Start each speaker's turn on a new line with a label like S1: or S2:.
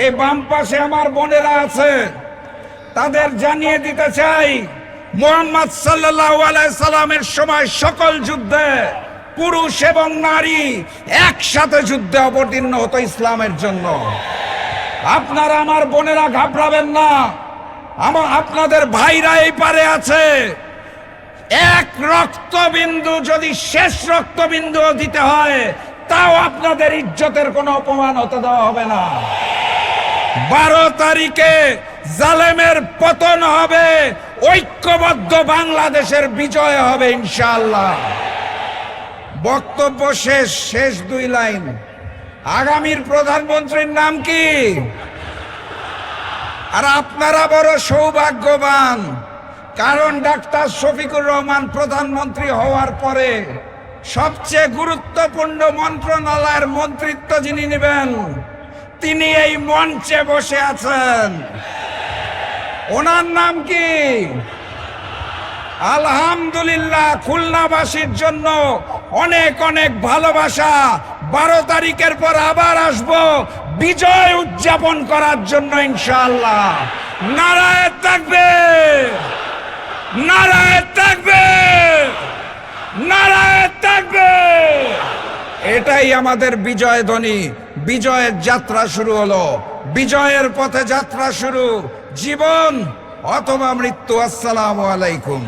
S1: এই বাম পাশে আমার বোনেরা আছে তাদের জানিয়ে দিতে চাই, মোহাম্মদ সাল্লামের সময় সকল যুদ্ধে পুরুষ এবং নারী একসাথে যুদ্ধে অবতীর্ণ হতো ইসলামের জন্য। আপনারা আমার বোনেরা ঘাবড়াবেন না আমার আপনাদের ভাইরা এই পারে আছে। এক রক্তবিন্দু যদি শেষ রক্তবিন্দু দিতে হয়, তাও আপনাদের ইজ্জতের কোনো অপমান হতে দেওয়া হবে না। বারো তারিখে জালেমের পতন হবে, ঐক্যবদ্ধ বাংলাদেশের বিজয় হবে ইনশাআল্লাহ। বক্তব্য শেষ শেষ দুই লাইন। আগামীর প্রধানমন্ত্রীর নাম কি? আর আপনারা বড় সৌভাগ্যবান, কারণ ডাক্তার শফিকুর রহমান প্রধানমন্ত্রী হওয়ার পরে সবচেয়ে গুরুত্বপূর্ণ মন্ত্রণালয়ের মন্ত্রিত্ব যিনি নেবেন তিনি এই মঞ্চে বসে আছেন। ওনার নাম কি? আলহামদুলিল্লাহ, খুলনাবাসীর জন্য অনেক অনেক ভালোবাসা। বারো তারিখের পর আবার আসব বিজয় উদযাপন করার জন্য, ইনশাআল্লাহ। নারায় থাকবে। নারায় থাকবে নারায় থাকবে এটাই আমাদের বিজয় ধ্বনি। বিজয়ের যাত্রা শুরু হলো। বিজয়ের পথে যাত্রা শুরু। জীবন অথবা মৃত্যু, আসসালাম আলাইকুম।